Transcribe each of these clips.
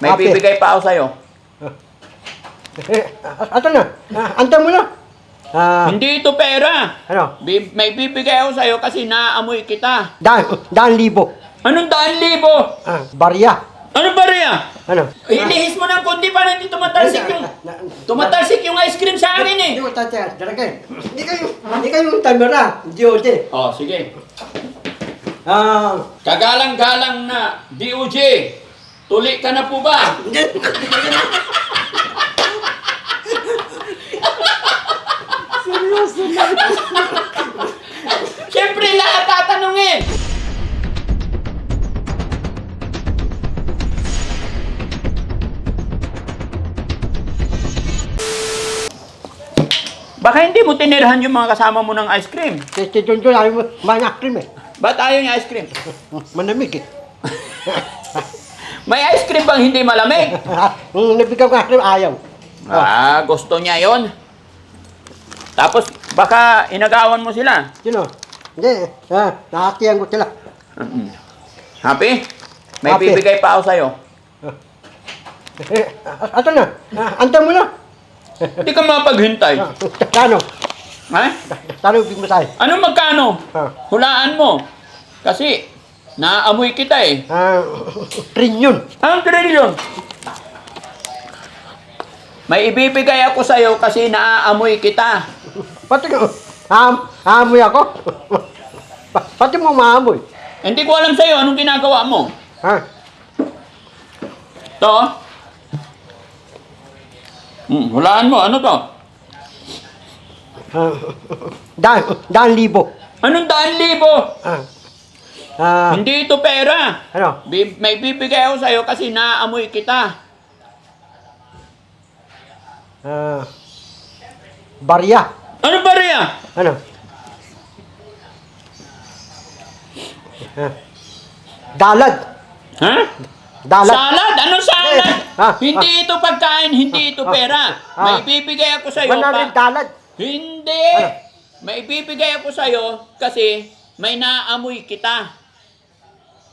May Happy. bibigay pa ako sa'yo. Eh, ato na. Ah, Antay mo na. Ah, Hindi ito pera. ano? Bi- may bibigay ako sa'yo kasi naamoy kita. Daan, daan libo. Anong daan libo? Ah, barya. Ano ba riya? Ano? Ilihis mo ng kundi para hindi tumatalsik yung... Tumatalsik yung ice cream sa akin eh. Hindi ko tataya. Daragay. Hindi kayo, hindi kayo tamera. DOJ. Oh, sige. Ah, Kagalang-galang na DOJ. Tuli ka na po ba? Seryoso na. Siyempre lahat tatanungin. Baka hindi mo tinirhan yung mga kasama mo ng ice cream. Si si John John, ayaw mo, manyak cream eh. Ba't ayaw niya ice cream? Manamig eh. May ice cream bang hindi malamig? Nung nabigyan ko ng cream, ayaw. Ah, gusto niya yon. Tapos, baka inagawan mo sila. Sino? Hindi. Ah, nakakiyang ko sila. Mm-mm. Happy? May Happy. bibigay pa ako sa'yo. Eh, ato na. Ah, antay mo na. Hindi ka mapaghintay. Ah, Kano? Ha? Kano big mo sa'yo? Ano magkano? Ah. Hulaan mo. Kasi, naamoy kita eh. Ah, trillion. Anong trilyon? May ibibigay ako sa'yo kasi naaamoy kita. Pati ko, ham, hamoy ako. Pa- Pati mo maamoy. Hindi ko alam sa'yo anong ginagawa mo. Ha? To? Hmm, hulaan mo. Ano to? Ah, daan, daan libo. Anong daan libo? Ah, ah, Hindi ito pera. ano? Bi- may bibigay ako sa'yo kasi naaamoy kita. Ah, barya. Ano ba riya? Ano? Ah, dalad. Ha? Dalad. Salad? Anong salad? Eh, ah, hindi ito pagkain, hindi ito ah, pera. ah. May bibigay ako sa'yo Manalig pa. dalad. Hindi! Ano? May bibigay ako sa'yo kasi may naamoy kita.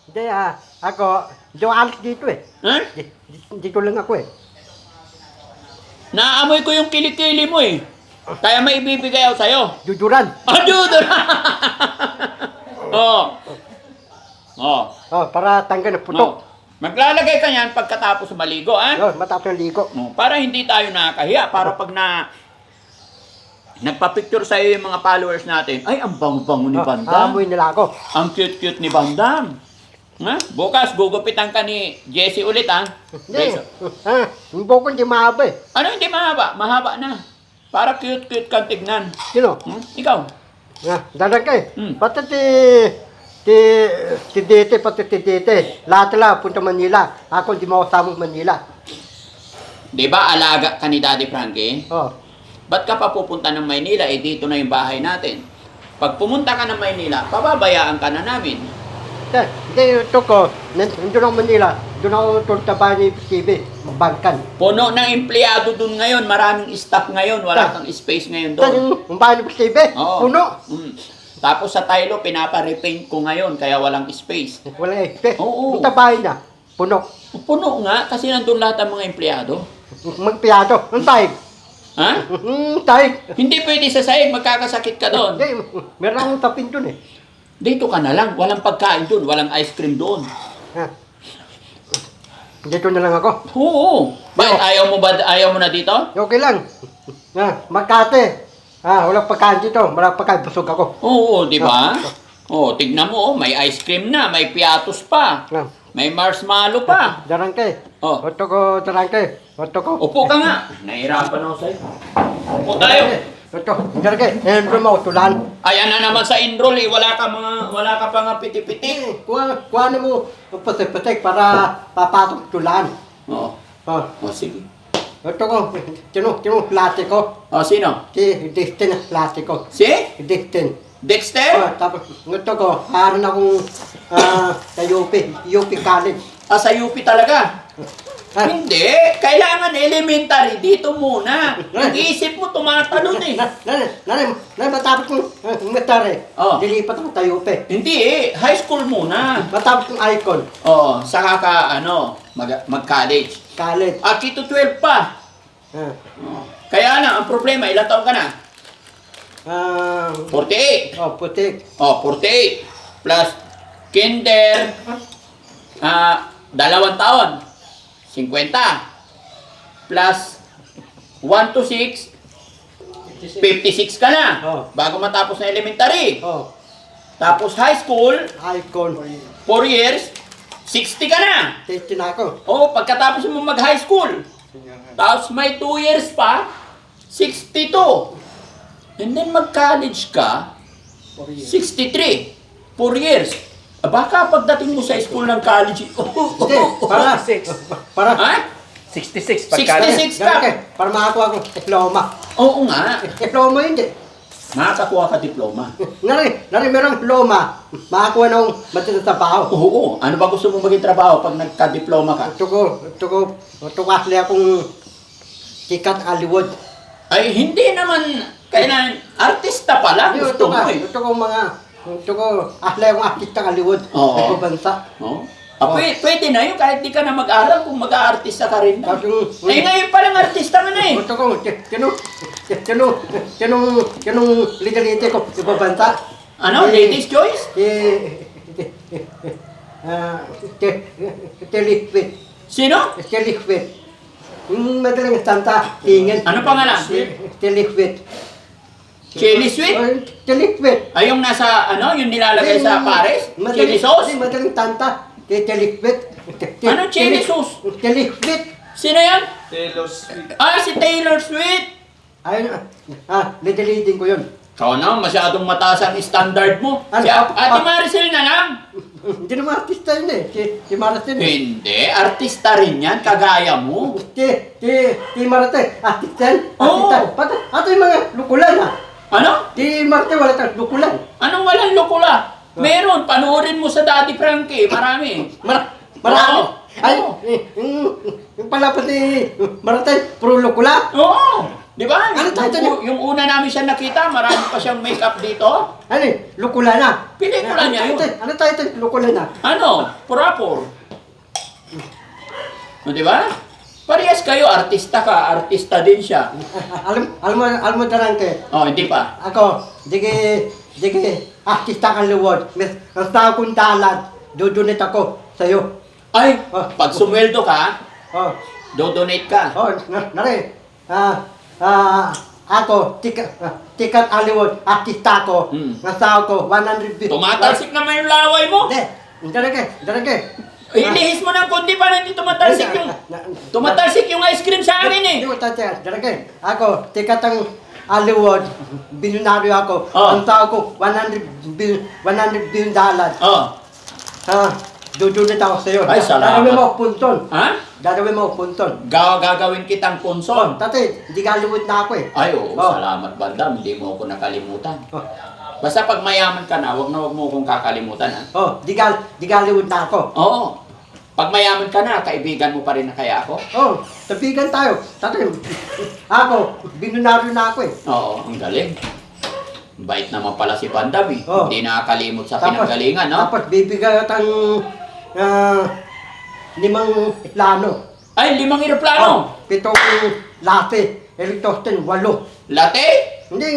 Hindi ah, ako, yung alis dito eh. Ha? Di- di- Dito lang ako eh. Naamoy ko yung kilikili mo eh. Kaya may ibibigay ako sa'yo. Jujuran. Ah, dude! oh. Oh. Oh, para tanggal ng Oh. putok. Maglalagay ka niyan pagkatapos maligo, ha? Oh, matapos ng ligo. Oh, para hindi tayo nakakahiya. Para pag na nagpa-picture sa'yo yung mga followers natin, ay, ang bango-bango ni Oh, Bandam. amoy nila ako. Ang cute-cute ni Bandam. Ha? Bukas, gugupitan ka ni Jessie ulit, ha? Hindi. Beso. Ah, yung buko hindi mahaba eh. Ano hindi mahaba? Mahaba na. Para cute-cute kang tignan. Sino? Hmm? Ikaw? Ah, dadag ka eh. Hmm. Pati ti... Ti... Ti Dete, pati ti Dete. Lahat sila punta Manila. Ako hindi mo kasama Manila. Di ba alaga ka ni Daddy Frankie? Oh. Ba't ka pa pupunta ng Maynila? Eh, dito na yung bahay natin. Pag pumunta ka ng Maynila, pababayaan ka na namin. Hindi, hindi, ito ko. Nandun ako Manila. Doon ako punta ba ni TV. Bangkan. Puno ng empleyado dun ngayon. Maraming staff ngayon. Wala Ta- kang space ngayon doon. yung bahay ni TV. Oo. Puno. Mm. Tapos sa Tylo, pinapa-repaint ko ngayon kaya walang space. Wala eh. Eh, Oo. Punta bahay na. Puno. Puno nga kasi nandun lahat ang mga empleyado. Magpiyado. Ang taig. Ha? Hmm, taig. Hindi pwede sa sahig, magkakasakit ka doon. Hindi, meron akong tapin doon eh. Dito ka na lang, walang pagkain doon, walang ice cream doon. Ha. Dito na lang ako. Oo. Bakit ayaw mo ba ayaw mo na dito? Okay lang. Ha, Makate. Ha, walang pagkain dito. Walang pagkain. Busog ako. Oo, di ba? Oh, tignan mo, oh, may ice cream na, may piatos pa. Ha. May marshmallow pa. Darangke. Oh. Oto ko, darangke. Oto ko. Upo ka nga. Nahirapan ako sa'yo. Upo tayo. Oto, darangke. Eh, mo, tulan. Ayan na naman sa enroll eh. Wala ka mga, wala ka pa nga piti-piti. Kuha, kuha na mo. Patik-patik para papasok tulan. Oo. Oh. Oh, sige. Oto ko. Tino, tino, plastiko. Oh, sino? Si Destin, plastiko. Si? Destin. Dexter? Oh, tapos, ito ko, haran akong ah, sa UP, UP College. Ah, sa UP talaga? Hindi. Kailangan elementary. Dito muna. Nag-iisip mo, tumatalon eh. na, na, na, na, na, matapos kong uh, matare, Oh. dilipat ako sa UP. Hindi eh. High school muna. Matapos kong icon. Oo. Saka ka, ano, mag- mag-college. College. At ito 12 pa. Ah. Kaya lang, ang problema, ilang taon ka na? Ah, 48. oh, putik. Oh, 48. Plus kinder, ah, dalawang taon. 50. Plus 1 to 6, 56 ka na. Oh. Bago matapos na elementary. Oh, Tapos high school, icon. 4 years, 60 ka na. Testing ako. Oh, pagkatapos mo mag-high school. Tapos may 2 years pa, 62. And then mag-college ka, 63. 4 years. Ah, Baka pagdating mo sa school ng college, Hindi, para, para, ha? 66 pagkali. 66 Ganun ka. ka, para makakuha ko diploma. Oo nga. Diploma hindi. Makakakuha ka diploma. Nari, nari merong diploma. Makakuha na akong matindang trabaho. Oo. Ano ba gusto mong maging trabaho pag nagka-diploma ka? Ito ko, ito ko, ito ko asli akong sikat Hollywood. Ay, hindi naman kailangan artista pa lang Ito gusto mo eh. ito ko mga, ito ko asli akong artista Hollywood. Oo. Ito bansa. Oh? Ah, Oh. pwede, pwede na yun kahit di ka na mag-aral kung mag-aartista ka rin na. Yung, Eh, ngayon pa lang artista ka na eh. ito ko, tino, tino, tino, tino, liderite ko, iba bansa. Ano? Eh, Ladies' choice? Eh, ah, te- Telefit. Sino? Telefit. Yung madaling santa, tingin. Ano pangalan? Telefit. Chili sweet? Telefit. Ay, yung nasa, ano, yung nilalagay sa pares? Chili sauce? Madaling tanta. Telefit. Ano chili sauce? Telefit. Sino yan? Taylor Swift. Ah, si Taylor Swift. Ayun, ah, lidilitin ko yun. Ikaw na, masyadong mataas ang standard mo. Ano? Si Ate Ah, ah. Maricel na lang. Hindi naman artista yun eh. Si, si Martin eh. Hindi, artista rin yan, kagaya mo. Si, si, si Martin, artista yan. Oo. Artista. Pati, ato yung mga lukulan ah. Ano? Si Martin wala tayong lukulan. Anong walang lukula? Meron, panoorin mo sa Daddy Frankie, marami. Mar marami. Oo. Ay, Oo. eh, yung, pala pati Martin, puro lukula. Oo, di ba? Ano tayo Yung, yung una namin siya nakita, marami pa siyang makeup dito. Ano eh, lukula na. Pelikula Ano niya tayo yun. tayo? Ano tayo tayo? Lukula na. Ano? Purapor. O, di ba? Parehas kayo, artista ka, artista din siya. alam, alam mo, alam mo darang ke. Oh, hindi pa. Ako, dige, dige, artista kang luwod. Mas, mas tao kong dalat. Dudunit ako sa'yo. Ay, Oh. pag sumweldo ka, Oh, do-donate ka. oh, na, nari. Ah, ah, ako, tikat, ah, tikat Hollywood, artista ko. Hmm. Tao ko, 150. Tumatalsik naman yung laway mo. Hindi, darang darang Ilihis mo ng kundi para hindi tumatalsik yung... Tumatalsik yung ice cream sa akin eh. Hindi ko tatay, darang Ako, tikat ang Hollywood, bilyonaryo ako. Oh. Ang tao ko, 100 bil, 100 billion dollars. Oh, Ha, dudunit ako sa'yo. Ay, salamat. Dadawin mo ako punton. ha? Dadawin mo ako punton. Gaw gagawin kitang Oh, punson. tatay, hindi Hollywood na ako eh. Ay, oo, Oh. salamat bandam. Hindi mo ako nakalimutan. Oh, Basta pag mayaman ka na, wag na wag mo akong kakalimutan ha. oh di ka, di ka Hollywood na ako. Oo. Pag mayaman ka na, kaibigan mo pa rin na kaya ako? Oh, tabigan tayo. Tatay, ako, bilyonaryo na ako eh. Oo, ang galing. Bait naman pala si Bandam eh. Oh. Hindi nakakalimot sa pinanggalingan, no? Tapos bibigay at ang ah, limang plano. Ay, limang Oh, eroplano. pitong latte, electrosten, walo. Latte? Hindi,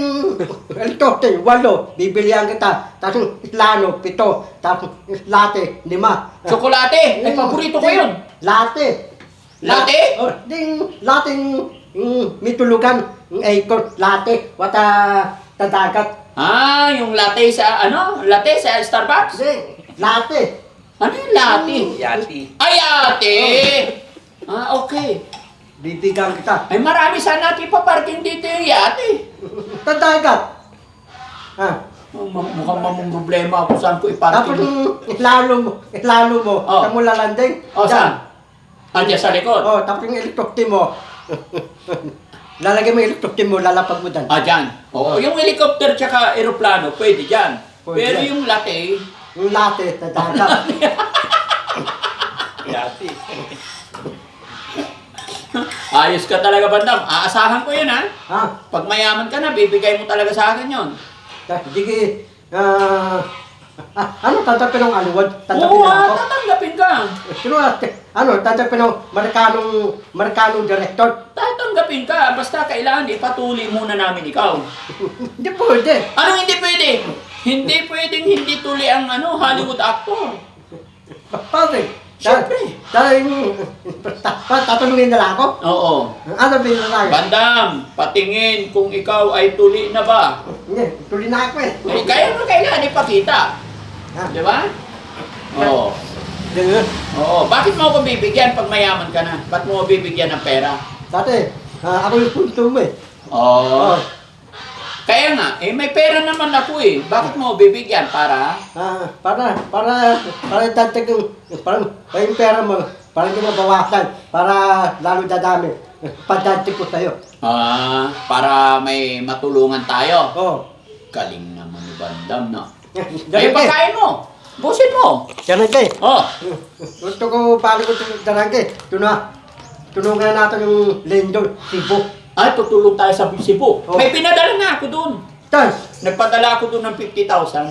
electrosten, walo. Bibilihan kita. Tapos plano, pito. Tapos latte, lima. Tsokolate. Ay, paborito ko yun. Latte. Latte? Oh, ding latte yung, yung mitulugan, yung aircon, latte, wata tadagat. Ah, yung latte sa, ano? Latte sa Starbucks? Hindi, latte. Ano yung latte? Yati. Ay, ate! Ah, okay. Bibigyan kita. Ay, marami sana natin paparking dito yung yate. Tadagat. Ha. Oh, mukhang mamong problema kung saan ko Tapos iparking. yung itlalo mo, itlalo mo, Oh. mo lalanding? O, Diyan. saan? Andiyan sa likod. Oh, tapos yung electrocute mo. Lalagay mo yung electrocute mo, lalapag mo dyan. Ah, dyan. Oo, yung helicopter tsaka aeroplano, pwede dyan. Pwede Pero yan. yung latte, Yung latte, tadagat. Yati. ayos ka talaga, Bandam. Aasahan ko yun, ha? ha? Pag mayaman ka na, bibigay mo talaga sa akin yun. Sige, ah, ah, ano, tatapin ng aluwad? Tatapin Oo, na ah, ako. tatanggapin ka. Pero ate, ano, tatanggapin ng Marikanong, Marikanong director. Tatanggapin ka, basta kailangan ipatuloy muna namin ikaw. Hindi pwede. Anong hindi pwede? Hindi pwedeng hindi tuloy ang ano, Hollywood actor. Pare. Siyempre. Dahil, tatanungin na lang ako. Oo. Ano ba yung lang? Bandam, patingin kung ikaw ay tuli na ba. Hindi, tuloy na ako eh. Eh, kaya mo kailangan ipakita. Ha? Di ba? Oo. Ganun. Oo. Bakit mo ako bibigyan pag mayaman ka na? Ba't mo ako bibigyan ng pera? Dati, ah, ako yung punto mo eh. Oo. Oh. Kaya nga, eh may pera naman ako eh. Bakit mo bibigyan? Para? Ah, para, para, para dagdag yung, parang, para yung pera mo, parang hindi mabawasan, para lalo dadami. Padagdag ko sa'yo. Ah, para may matulungan tayo. Oo. Galing naman ni Bandam na. Eh. pagkain mo. Busin mo. Eh. Oh. Gusto ko, paano ko darangke, tuna, tunungan natin yung Lindol, Cebu. Ay, tutulong tayo sa Cebu. Oh. May pinadala na ako doon. Tan, Nagpadala ako doon ng 50,000.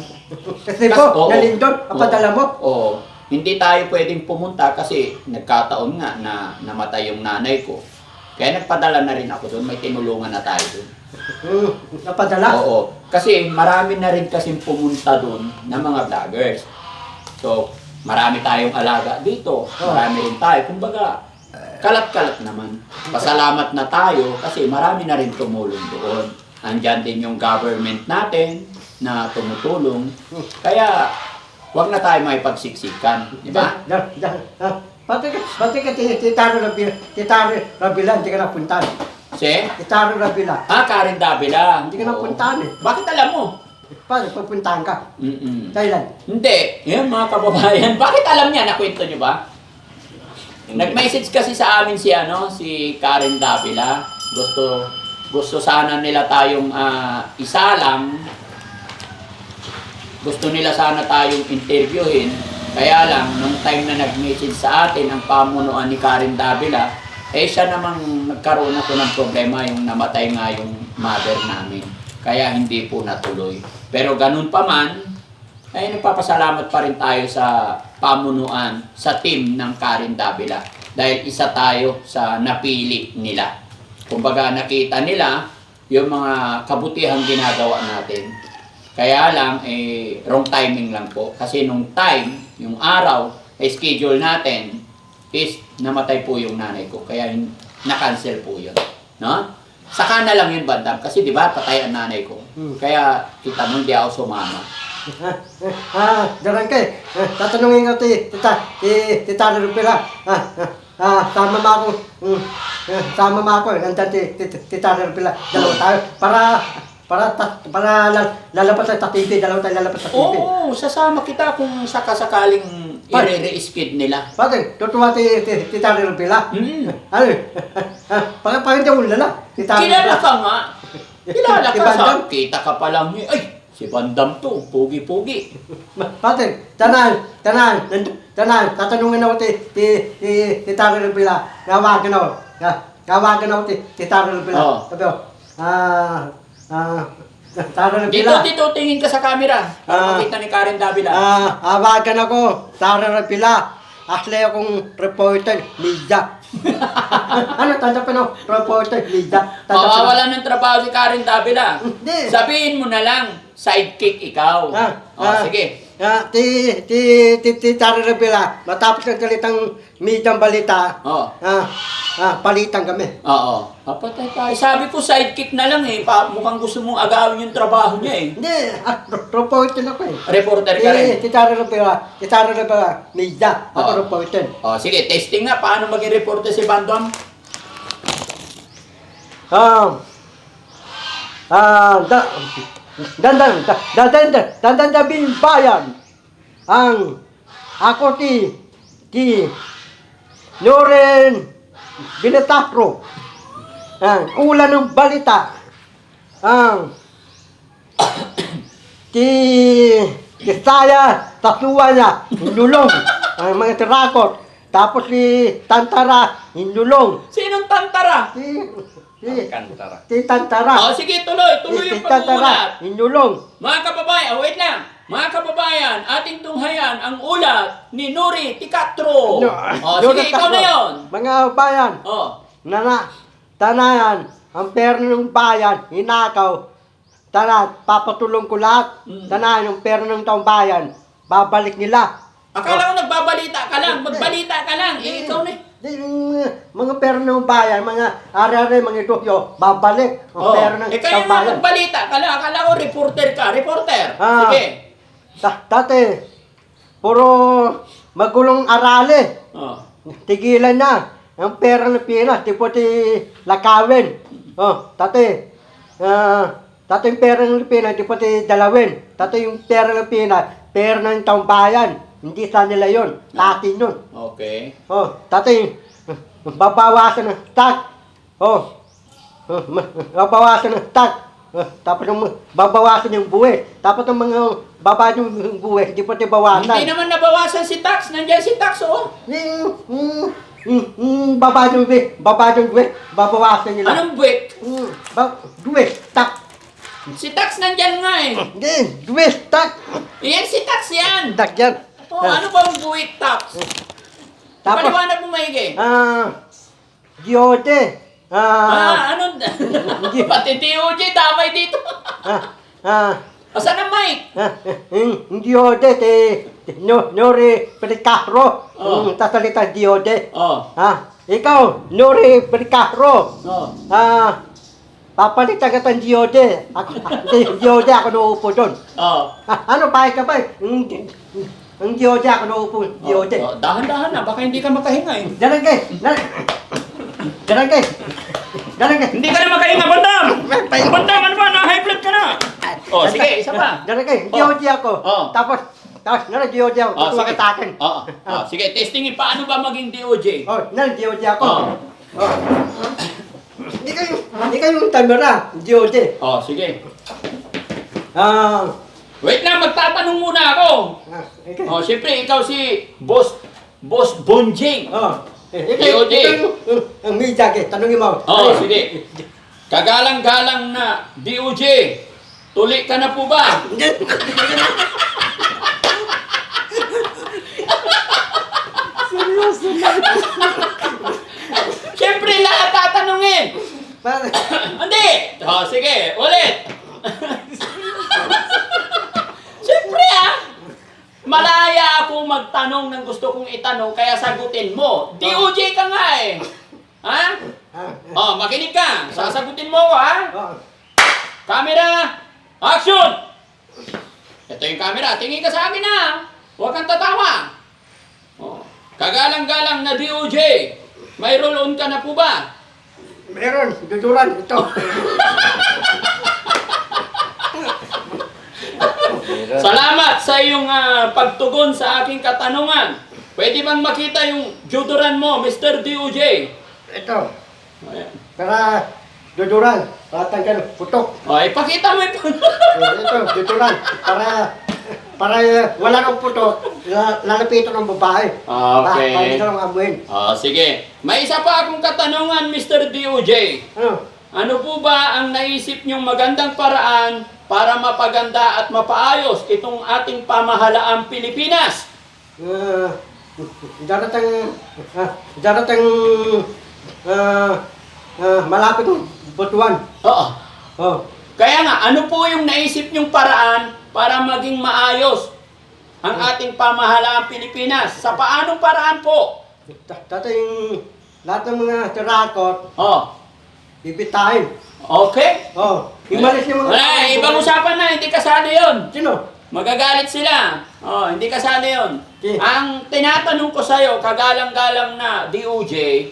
sa Cebu, Oo. na Lindol, kapadala mo. Oo. Hindi tayo pwedeng pumunta kasi nagkataon nga na namatay yung nanay ko. Kaya nagpadala na rin ako doon. May tinulungan na tayo doon. Hmm, napadala. Oo. Kasi marami na rin kasing pumunta doon ng mga vloggers. So, marami tayong alaga dito. Marami rin tayo. Kumbaga, kalat-kalat naman. Pasalamat na tayo kasi marami na rin tumulong doon. Andyan din yung government natin na tumutulong. Kaya, wag na tayo may pagsiksikan. Di ba? Da, da, Pati ka, pati ka, ti- titaro Rabila, titaro Rabila, hindi ka napuntahan. Si? Titaro Rabila, Ah, Karen Davila. hindi ka napuntahan eh. Bakit alam mo? Paano, pupuntahan ka? Mm-mm. Thailand. Hindi. Yan mga kababayan. Bakit alam niya? Nakwento niyo ba? Nag-message kasi sa amin si ano, si Karen Davila. Gusto gusto sana nila tayong ah, isalang. Gusto nila sana tayong interviewin. Kaya lang, nung time na nag-message sa atin ang pamunuan ni Karen Davila, eh siya namang nagkaroon ako ng problema yung namatay nga yung mother namin. Kaya hindi po natuloy. Pero ganun pa man, ay nagpapasalamat pa rin tayo sa pamunuan, sa team ng Karen Davila. Dahil isa tayo sa napili nila. Kumbaga nakita nila yung mga kabutihang ginagawa natin. Kaya lang, eh, wrong timing lang po. Kasi nung time, yung araw, eh, schedule natin is namatay po yung nanay ko. Kaya na-cancel po yun. No? Saka na lang yun, bandam. Kasi di ba, patay ang nanay ko. Hmm. Kaya, kita mo, hindi ako sumama. Ah, ah, daran ka eh. Ah, tatanungin ka ti, tita, ti, titaro Rabila. Ah, ah, ah, sama mo ako, mm, sama mo ako, nandiyan ti, ti, titaro Rabila. Dalawa tayo, para, para, ta, para lal- lalabas sa TV, dalawa tayo lalabas sa TV. Oo, sasama kita kung sakasakaling i-re-skid nila. Bakit? Tutuwa ti, ti, titaro Rabila. Hmm. Ano? Ah, Parang parang hindi ulala. Kilala ka nga. Kilala ka sa kita ka pa lang. Ay, si Bandam to. Pogi-pogi. Bakit? Tanan, tanan, tanan, tatanungin ako ti, ti, ti, ti Taro Rabila. Gawagan ako. Ga- Gawagan ako ti, ti Taro Rabila. Oo. Sabi ko, ah, ah, Taro Dito, Rabila. dito, tingin ka sa camera. Para Ah. makita ni Karen Davila. Ah, awagan ako, Taro Rabila. Asli akong reporter, media. ano, tanda pa no? Reporter, no? Mawawala ng trabaho si Karen Davila. Hindi. Sabihin mo na lang, sidekick ikaw. Ah, oh, ah, sige. Ah, ti, ti, ti, ti, Taro Rabila. Matapos ng galitang media balita, Oh. Ah, ah, palitan kami. Oo. Papatay tayo. Sabi ko, sidekick na lang eh. Pa, mukhang gusto mong agawin yung trabaho niya eh. Hindi, ah, r- reporter ako eh. Reporter ka Eh, rin. titaro na pala, titaro na pala, media, ako Oo. reporter. Oh, sige, testing nga. Paano maging reporter si Bandam? Ah, ah, da, dandan, da, dandan, dandan da bin bayan. Ang, ako ti, ti, Loren Binatapro. Ang, ulan ng balita. Ang, ti, ti saya, tatuwa niya, hinulong, ang mga tirakot. Tapos si Tantara, hinulong. Sinong tantara? Si, si, Kantara. si Tantara. Oh, sige, tuloy. Tuloy Si yung Tantara, pag-uulat. hinulong. Mga kababayan, oh, wait lang. Mga kababayan, ating tunghayan ang ulat ni Nuri Ticatro. No, Oh, yun sige, ikaw na yon. Mga bayan, Oh. Nana, tanayan, ang pera ng bayan, hinakaw. Tana, papatulong ko lahat. Mm. Tanayan, ang pera ng taong bayan, babalik nila. Akala ko nagbabalita ka lang, magbalita ka lang. Eh, ikaw na. Yung, uh, mga pera ng bayan, mga ari-ari, mga ituyo, babalik. Ang Oh. pera ng Eh, kaya taong nga bayan. magbalita ka lang. Akala ko reporter ka. Reporter. Ah. Sige. Ta- Tate, puro magulong arali. Oh. Tigilan na. Ang pera ng Pinas, di pati lakawin. Oh, tate. Ah, tate yung pera ng Pinas, di pati dalawin. Tate yung pera ng Pinas, pera ng taong bayan. Hindi sa nila yun. Sa atin yun. Okay. Oh, tate, babawasan ng tax. Oh, oh, babawasan ng tax. Oh, tapos yung babawasan yung buwis. Tapos yung mga baba yung buwis, di pati bawasan. Hindi naman nabawasan si Tax. Nandiyan si Tax, oh. Yung, yung, yung, yung baba yung buwis, baba yung buwis, babawasan nila. Anong buwik? Mm, ba, buwis, tak. Si Tax nandyan nga eh. Hindi, buwis, tak. Yan si Tax yan. Tak yan. Oh, ano ba ang buwik Tax? Tapos, Paliwanag mo maigi. ah, Diyode. Ah, Ah, ano? Pati TOJ, damay dito. ah, ah, Asan ang mic? ah, yung Diyode, te, no, Nori Pericaro. Oh. Tasalita Diyode. Oh. Ah, ikaw, Nori Pericaro. Oh. Ah, papalitan ka ng Diyode. Ako, Diyode ako nauupo doon. Oh. Ah, ano, bahay ka ba? Ang, ang Diyode ako nauupo, Diyode. Oh, dahan-dahan na, baka hindi ka makahinga eh. Daran kay, kay. Hindi ka na makahinga, Bandam! Bandam, ano ba? Na-high blood ka na! Oh, sige, isa pa. Daran kay, Oh. Diyode ako. Oh. Tapos, tapos, nara Diyode ako. Oh, sige. kita akin. Oo. Oh, sige, testingin paano ba maging DOJ? Oh, nara Diyode ako. Oh. Oh. Hindi kayo, hindi kayo yung tamira, Diyode. Oh, sige. Ah, Wait lang, magtatanong muna ako. ah, okay. Oh, siyempre, ikaw si Boss, Boss Bonjing. Oh. Eh, yung, yung media, tanongin mo. Oh, Ay, sige. Kagalang-galang na DOJ. Tuli ka na po ba? Siyempre, lahat tatanungin. Hindi! Oh, sige, ulit. Siyempre ah, malaya ako magtanong ng gusto kong itanong, kaya sagutin mo. DOJ ka nga eh. Ha? Oh, makinig ka. Sasagutin mo ako ha. Camera, action! Ito yung camera. Tingin ka sa akin ha. Huwag kang tatawa. Oh. Kagalang-galang na DOJ. May roll-on ka na po ba? Meron, duduran, ito. Salamat sa iyong ah, pagtugon sa aking katanungan. Pwede bang makita yung judoran mo, Mr. DOJ? Ito. Ayan. Para duduran, para tanggal putok. O, ipakita mo ito. Ito, duduran. Para para eh, wala nang putok, la- lalapitan ng babae. Okay. Pa, para ito lang amuin. O, sige. May isa pa akong katanungan, Mr. DOJ. Ano? Ano po ba ang naisip niyong magandang paraan para mapaganda at mapaayos itong ating pamahalaang Pilipinas? Uh, darating, uh, darating, uh, uh, malapit ng butuan. Oo. Oh. Kaya nga, ano po yung naisip niyong paraan para maging maayos ang ating pamahalaang Pilipinas? Sa paanong paraan po? Dating lahat ng mga tirakot, Oh, bibitahin. okay? Oh, imalis yung mga... Wala, ibang usapan na, hindi kasali yon. Sino? Magagalit sila. Oh, hindi kasali yon. Okay. Ang tinatanong ko sa'yo, kagalang-galang na DOJ,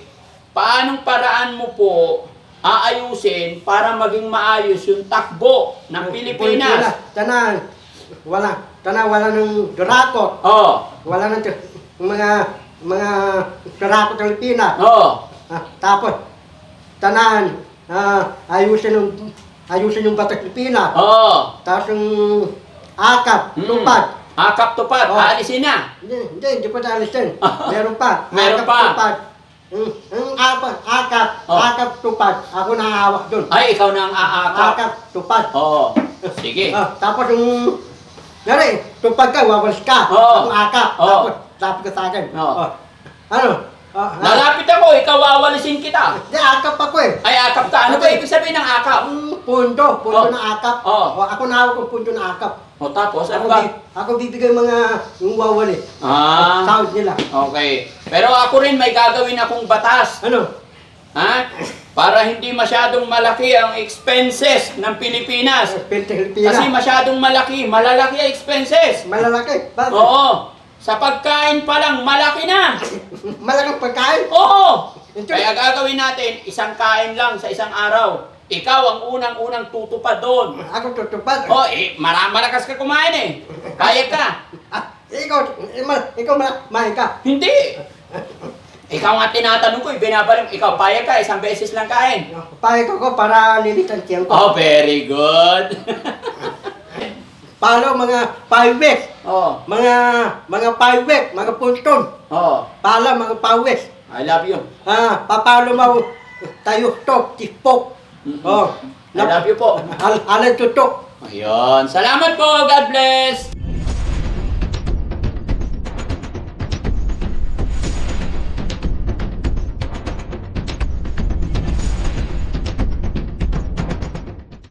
paanong paraan mo po aayusin para maging maayos yung takbo ng Pilipinas? Tanan, wala, tanan, wala ng tirakot. Oh, Wala nang mga mga tirakot ng Pilipinas. oh, Ah, tapos, tanan, ah, ayusin yung, ayusin yung batas Pilipinas. oh. Tapos yung akap, Mm. tupad. Akap tupad, Oh. aalisin na. Hindi, hindi, hindi pa naalisin. Meron pa. Meron akap, pa. Tupad. Yung, yung akap, akap, Oh. akap, tupad. Ako nahahawak dun. Ay, ikaw na ang aakap. Akap, tupad. Oo. Sige. Ah, tapos yung Nari, tupag ka, wawalis ka. Oo. Ang akap. Oo. Tapos, lapit ka sa akin. Oo. Oh. Ano? Oh, ah, Malapit ako, ikaw wawalisin kita. Di, akap ako eh. Ay, akap ka. Ano ba ibig sabihin ng akap? Ang pundo, pundo Oh. na akap. Oh. Oh, ako na ako pundo na akap. O tapos, Ako, ano ba? bi- ako bibigay mga yung wawali. Ah, Sound nila. okay. Pero ako rin may gagawin akong batas. Ano? Ha? Para hindi masyadong malaki ang expenses ng Pilipinas. Pilipina. Kasi masyadong malaki, malalaki ang expenses. Malalaki. Bakit? Oo. Sa pagkain pa lang, malaki na. Malaking pagkain. Oo. Ito- Kaya gagawin natin, isang kain lang sa isang araw. Ikaw ang unang-unang tutupad doon. Ako tutupad. Oh, eh, mara malakas ka kumain eh. Kaya ka. Ah, ikaw, ikaw ma- mahin ka. Hindi. Ikaw nga tinatanong ko, eh, ikaw payag ka, isang beses lang kain. Pahig ako para lilitan tiyan ko. Oh, very good. Palo mga pawis. oh, Mga mga pawis, mga punton. oh, Pala mga pawis. I love you. Ah, papalo mo tayo to, tipok. Mhm. Oh. I love you po. Al alan tutok. Ayun. Salamat po. God bless.